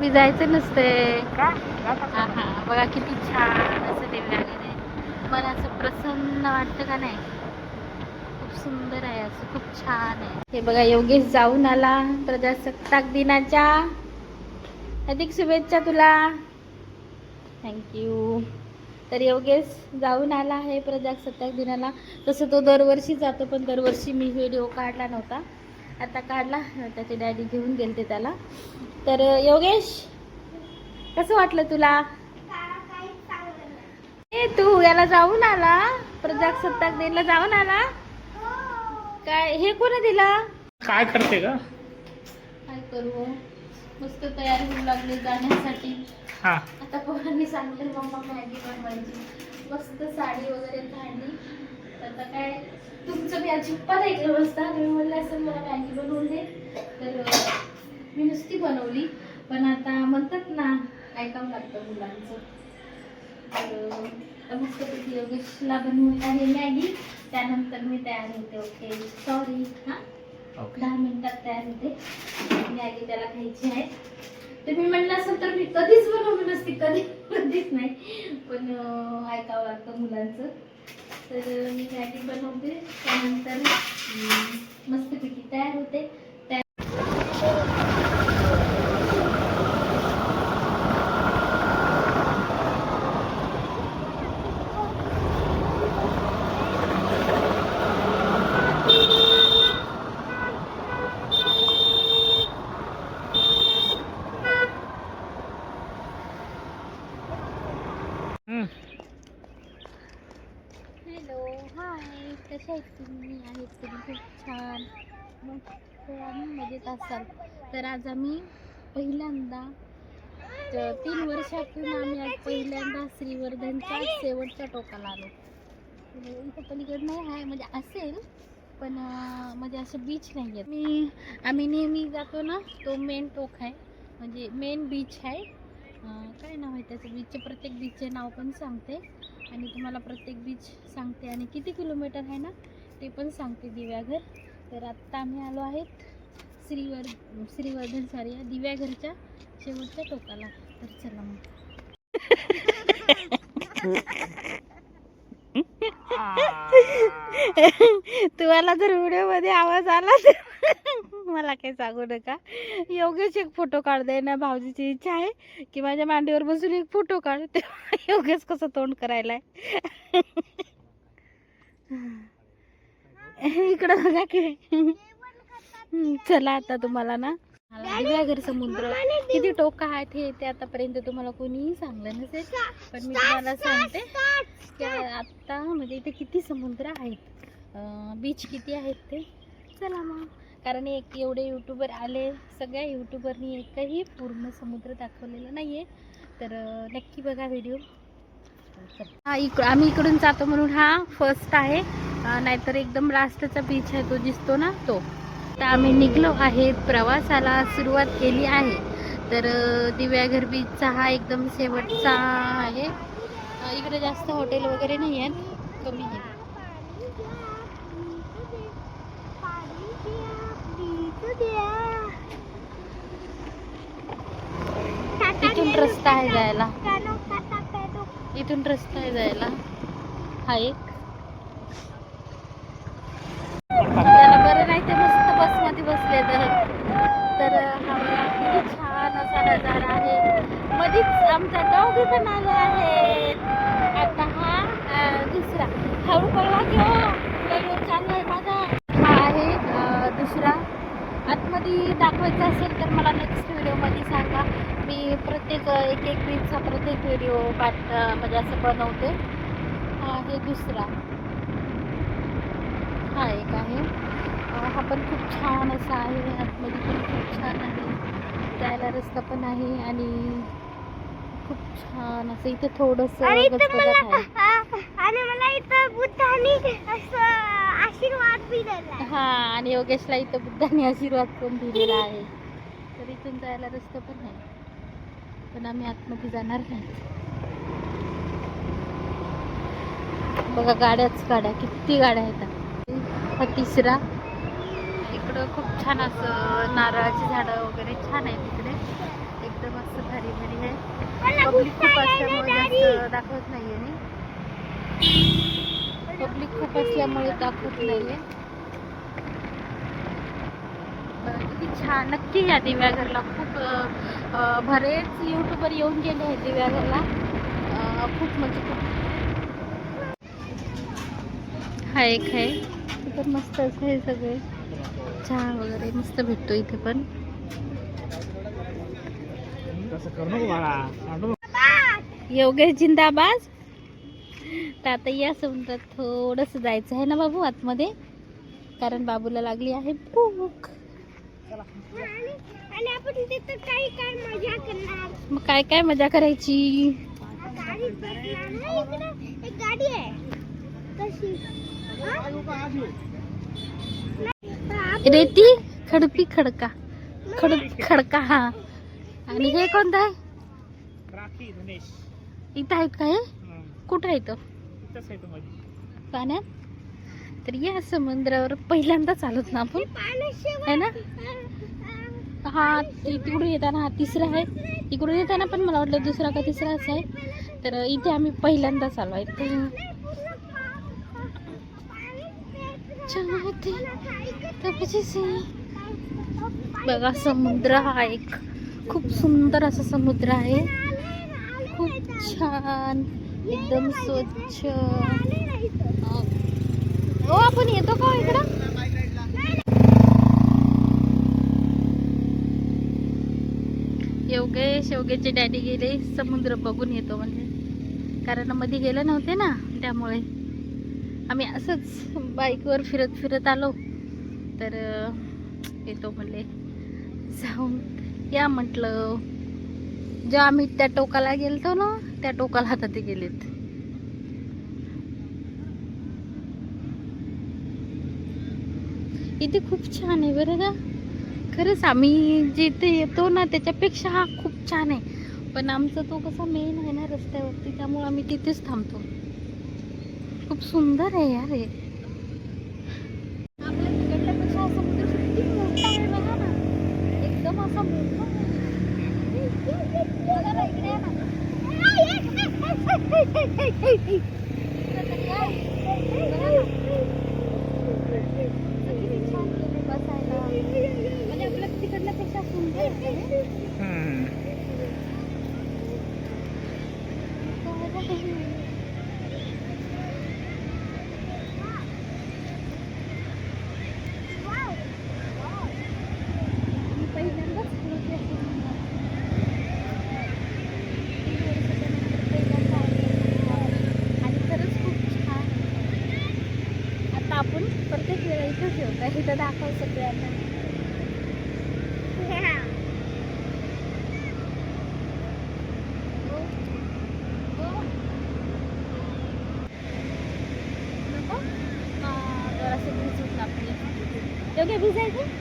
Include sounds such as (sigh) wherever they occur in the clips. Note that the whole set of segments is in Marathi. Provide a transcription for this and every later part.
मी जायचं हा हा. बघा किती छान असं दिव्या वगैरे मला असं प्रसन्न वाटतं का नाही? खूप सुंदर आहे असं खूप छान आहे. हे बघा योगेश जाऊन आला प्रजासत्ताक दिनाच्या. अधिक शुभेच्छा तुला. थँक्यू तर योगेश जाऊन आला आहे प्रजासत्ताक दिनाला. तसं तो दरवर्षी जातो पण दरवर्षी मी व्हिडिओ काढला नव्हता. आता काढला. त्याचे डॅडी घेऊन गेलते त्याला. तर योगेश कसं वाटलं तुला? ए तू याला जाऊन आला. प्रजासत्ताक दिनला जाऊन आला. काय हे कोणी दिला काय करते का काय करू? मस्त तयार होऊ लागले जाण्यासाठी. हा. आता पोरांनी सांगितलं मम्मा मॅगी बनवायची. मस्त साडी वगैरे काढली तर आता काय तुमचं मी अजिबात ऐकलं बसता तुम्ही म्हणलं असं मला मॅगी बनवून दे. तर मी नुसती बनवली. पण आता म्हणतात ना ऐकावं लागतं मुलांचं. तर मस्तपैकी योगेशला बनवून आहे मॅगी. त्यानंतर मी तयार होते ओके सॉरी हां? ओके. दहा मिनिटात तयार होते. मॅगी त्याला खायची आहे. तर मी म्हटलं असेल तर मी कधीच बनवली नसती कधी कधीच नाही. पण ऐकावं लागतं मुलांचं. तर मी मॅगी बनवते. त्यानंतर मस्तपैकी तयार होते त्या हम्म. हॅलो हाय कशा आहेत तुम्ही आहेत तुम्ही खूप छान. मस्त आणि मजेत असाल. तर आज आम्ही पहिल्यांदा तीन वर्षातून आम्ही आज पहिल्यांदा श्रीवर्धनच्या शेवटच्या टोकाला आलो. म्हणजे इथं पलीकडे नाही आहे म्हणजे असेल पण म्हणजे असं बीच नाही आहेत मी आम्ही नेहमी जातो ना तो मेन टोक आहे. म्हणजे मेन बीच आहे. काय नाव आहे त्याचं? बीचचे प्रत्येक बीचचे नाव पण सांगते. आणि तुम्हाला प्रत्येक बीच सांगते. आणि किती किलोमीटर आहे ना ते पण सांगते दिव्याघर. तर आत्ता आम्ही आलो आहेत श्रीवर श्रीवर्धन सॉरी या दिव्याघरच्या शेवटच्या टोकाला. तर चला मग. (laughs) तुम्हाला जर व्हिडिओमध्ये आवाज आला तर मला काही सांगू नका. योगेश एक फोटो काढ ना भाऊजीची इच्छा आहे की माझ्या मांडीवर बसून एक फोटो काढ तेव्हा योगेश कसं तोंड करायला इकडं बघा की. चला आता तुम्हाला ना. दिव्याघर समुद्र. किती टोका आहेत हे ते आतापर्यंत तुम्हाला कोणीही सांगलं नसेल. पण मी तुम्हाला सांगते की आत्ता म्हणजे इथे किती समुद्र आहेत. बीच किती आहेत ते. चला मग. कारण एक एवढे यूट्यूबर आले सगळ्या यूट्यूबरनी एकही पूर्ण समुद्र दाखवलेला नाही आहे तर नक्की बघा व्हिडिओ हा इक आम्ही इकडून जातो म्हणून हा फर्स्ट आहे. नाहीतर एकदम लास्टचा बीच आहे तो दिसतो ना तो. तर आम्ही निघलो आहे प्रवासाला सुरुवात केली आहे. तर दिव्याघर बीचचा हा एकदम शेवटचा आहे. इकडे जास्त हॉटेल वगैरे नाही आहेत कमी आहेत रस्ता आहे जायला. इथून रस्ता आहे जायला. हा एक. त्याला बरं नाही ते मस्त बसमध्ये बसले तर तर हा किती छान असा नजारा आहे. मधीच आमचा डॉगी पण आला आहे. आता हा दुसरा. हळू पळवा घेऊ हो. आहे माझा. हा आहे दुसरा. आतमध्ये दाखवायचं असेल तर मला नेक्स्ट व्हिडिओमध्ये सांगा. मी प्रत्येक एक एक बीचचा प्रत्येक व्हिडिओ पाठ म्हणजे असं बनवते. हा आहे दुसरा. हा एक आहे. हा पण खूप छान असा आहे. आतमध्ये पण खूप छान आहे. जायला रस्ता पण आहे आणि खूप छान असं इथे थोडंसं हा आणि योगेशला इथं बुद्धाने आशीर्वाद पण दिलेला (laughs) आहे. तर इथून जायला रस्ता पण आहे. पण आम्ही आतमध्ये जाणार नाही. बघा गाड्याच गाड्या किती गाड्या आहेत हा तिसरा. इकडं खूप छान असं नारळाची झाडं वगैरे छान आहेत तिकडे. एकदम असं हरी भारी आहे. पब्लिक खूप असल्यामुळे जास्त दाखवत नाही आहे पब्लिक खूप असल्यामुळे दाखवत नाही आहे किती छान नक्की या दिव्याघरला. खूप बरेच युट्यूबर येऊन गेले आहेत दिव्याघरला. खूप म्हणजे खूप. हाय एक तर ते मस्त असं हे सगळे. चहा वगैरे मस्त भेटतो इथे पण. योगेश जिंदाबाद. तर आता या समुद्रात थोडंसं जायचं आहे ना बाबू आतमध्ये? कारण बाबूला लागली आहे भूक. आणि आणि आपण तिथं काही काय मजा करणार. मग काय काय मजा करायची? गाडीत बसणार ना इकडं एक गाडी आहे. कशी? हा? नाही, रेती खडपी खडका. खड खडका हा. आणि हे कोणतं आहे? राखी इथं आहेत का हे हं. कुठं आहे तो? इथंच आहे पाण्यात? तर या समुद्रावर पहिल्यांदा चालत ना आपण. आहे ना? हा तिकडून येताना हा तिसरा आहे. तिकडून येताना पण मला वाटलं दुसरा का तिसरा असा आहे. तर इथे आम्ही पहिल्यांदाच आलो आहे. तर छान आहे आहे. बघा समुद्र हा एक खूप सुंदर असा समुद्र आहे. खूप छान. एकदम स्वच्छ. हो आपण येतो का इकडं? योगे योगेशचे डॅडी गेले. समुद्र बघून येतो म्हणजे. कारण मध्ये गेले नव्हते ना त्यामुळे. आम्ही असंच बाईकवर फिरत फिरत आलो. तर येतो म्हणले. जाऊन या म्हटलं. जेव्हा आम्ही त्या टोकाला गेलतो ना त्या टोकाला आता ते गेलेत. इथे खूप छान आहे बरं का खरंच आम्ही जिथे येतो ना त्याच्यापेक्षा हा खूप छान आहे पण आमचा तो कसा मेन आहे ना रस्त्यावरती त्यामुळे आम्ही तिथेच थांबतो खूप सुंदर आहे यार हे आपल्या तिकडल्यापेक्षा हा समुद्र किती मोठा आहे बघा ना एकदम असा मोठा इकडे ना. इकडे तरी आहे. बघा ना. किती छान केलंय बसायला म्हणजे आपल्या तिकडल्यापेक्षा सुंदर आहे हे. हं. मी पहिल्यांदाच खेळते अशी म्हणणार. तीन वर्षाच्यानंतर पहिल्यांदा आले. आणि खरंच खूप छान आहे. आता आपण प्रत्येक वेळा इथंच येऊ का इथं दाखव सगळ्यांना हो. हो. नको? हा, जरासं भिजून टाकूया. योग्य भिजायचं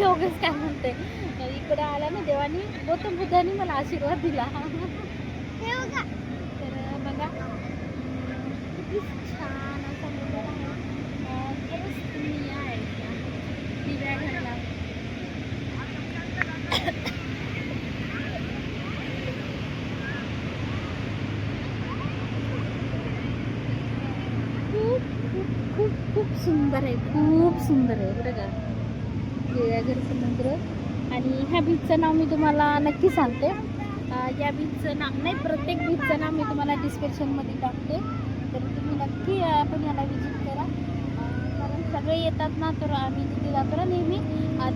योगच काय म्हणते इकडे आला ना देवानी गौतम बुद्धाने मला आशीर्वाद दिला तर बघा किती छान असा मुलगा आहे अं, खरंच तुम्ही या एकदा. दिव्याघरला खूप खूप खूप खूप सुंदर आहे खूप सुंदर आहे बरं का. गिळाघर समुद्र आणि ह्या बीचचं नाव मी तुम्हाला नक्की सांगते. या बीचचं नाव नाही प्रत्येक बीचचं नाव मी तुम्हाला डिस्क्रिप्शनमध्ये टाकते. तर तुम्ही नक्की आपण पण याला विजिट करा. कारण सगळे येतात ना तर आम्ही तिथे जातो ना नेहमी.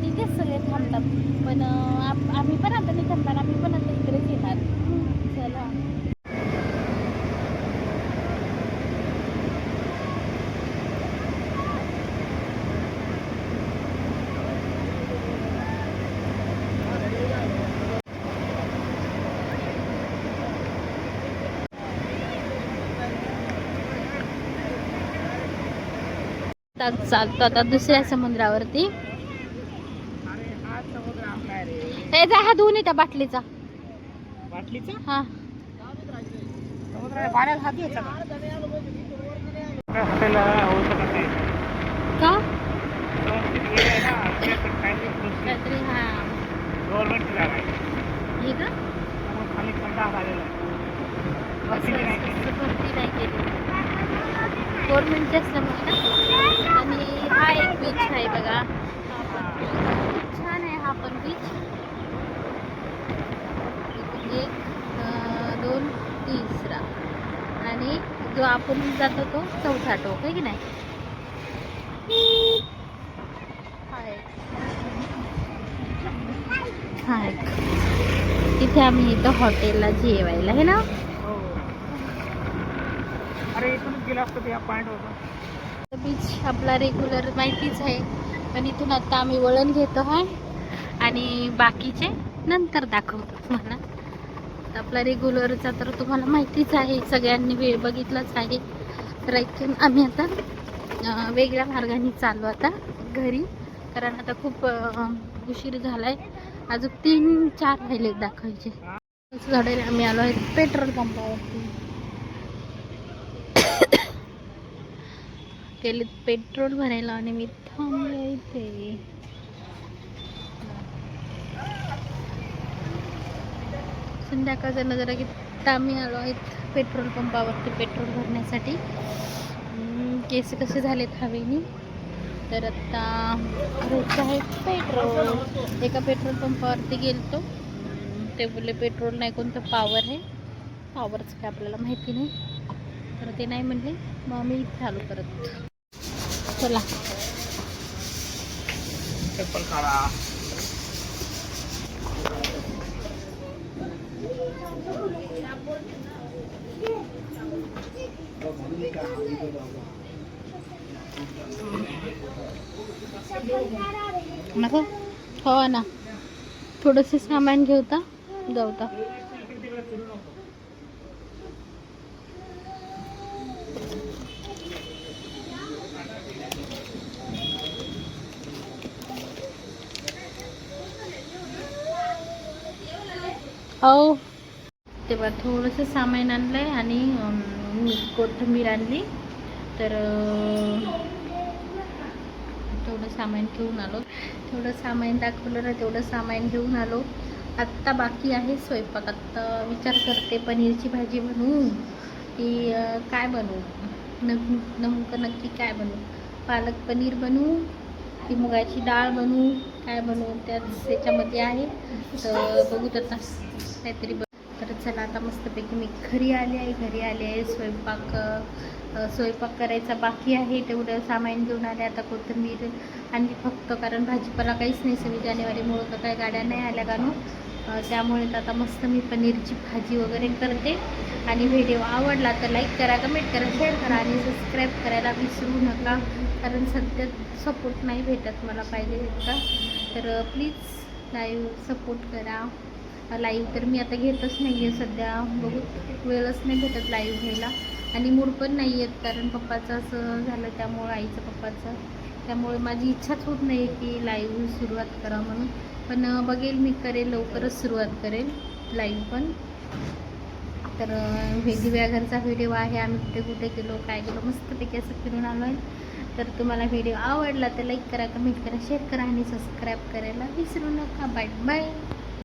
तिथेच सगळे थांबतात. पण आम्ही पण आता नाही थांबणार आम्ही पण आता इकडेच येणार. चला आता चालतो आता दुसऱ्या समुद्रावरती. अरे हा समुद्र आपला आहे. रे हे जा हा. धुवून येत्या बाटलीचा बाटलीचा हा का? आपल्याला होतं हा एक बीच आहे बघा. छान आहे हा पण बीच एक दोन तिसरा. आणि जो आपण जातो तो चौथा टोक आहे की नाही? हा एक. तिथे आम्ही इथं हॉटेलला जेवायला आहे ना? हो. अरे इथून गेला असतो ते पॉईंट होता. बीच आपला रेग्युलर माहितीच आहे. पण इथून आता आम्ही वळण घेतो आहे आणि बाकीचे नंतर दाखवतो तुम्हाला. आपला रेग्युलरचा तर तुम्हाला माहितीच आहे. सगळ्यांनी वेळ बघितलाच आहे. तर इथून आम्ही आता वेगळ्या मार्गाने चाललो आता घरी. कारण आता खूप उशीर झाला आहे अजून तीन चार राहिले दाखवायचे. झाडे आम्ही आलो आहे पेट्रोल पंपावरती. गेले पेट्रोल भरायला आणि मी थांबले इथे. संध्याकाळचा जरा की आम्ही आलो आहेत पेट्रोल पंपावरती पेट्रोल भरण्यासाठी. केस कसे झालेत हवेनी? तर आत्ता घ्यायचं आहे पेट्रोल. एका पेट्रोल पंपावरती गेलतो. ते बोलले पेट्रोल नाही कोणतं पॉवर आहे? पॉवरचं काय आपल्याला माहिती नाही. तर ते नाही म्हणले. मग मी इथे आलो परत. चला. नको. हो ना. थोडंसं सामान घेऊता जाऊता हो. तेव्हा थोडंसं सामान आणलं आहे आणि अं, कोथिंबीर आणली. तर थोडं तेवढं सामान घेऊन आलो. तेवढं सामान दाखवलं ना तेवढं सामान घेऊन आलो. आत्ता बाकी आहे स्वयंपाक. आत्ता विचार करते पनीरची भाजी बनवू की काय बनवू? नम नमकं नक्की काय बनवू? पालक पनीर बनवू ती मुगाची डाळ बनवू काय बनवू त्या त्याच्यामध्ये आहे. तर बघू तर काहीतरी तर चला आता मस्तपैकी मी घरी आले आहे घरी आले आहे. स्वयंपाक स्वयंपाक करायचा बाकी आहे. तेवढं सामान घेऊन आले आता कोथिंबीर आणि फक्त कारण भाजीपाला काहीच नाही. सव्वीस जानेवारीमुळं तर काही गाड्या नाही आल्या कानू त्यामुळे तर आता मस्त मी पनीरची भाजी वगैरे करते. आणि व्हिडिओ आवडला तर लाईक करा कमेंट करा शेअर करा आणि सबस्क्राईब करायला विसरू नका. कारण सध्या सपोर्ट नाही भेटत मला पाहिजे इतका. तर प्लीज लाईव्ह सपोर्ट करा. लाईव्ह तर मी आता घेतच नाही आहे सध्या. बघू वेळच नाही भेटत लाईव्ह घ्यायला. आणि मूड पण नाही येत कारण पप्पाचं असं झालं त्यामुळं आईचं पप्पाचं. त्यामुळे माझी इच्छाच होत नाही की लाईव्ह सुरुवात करा म्हणून. पण बघेल मी करेल लवकरच सुरुवात करेल लाईव्ह पण. तर अं, घरचा व्हिडिओ आहे. आम्ही कुठे कुठे गेलो काय गेलो मस्तपैकी असं फिरून आलो आहे तर तुम्हाला व्हिडिओ आवडला तर लाईक करा कमेंट करा शेअर करा आणि सबस्क्राईब करायला विसरू नका. Bye bye.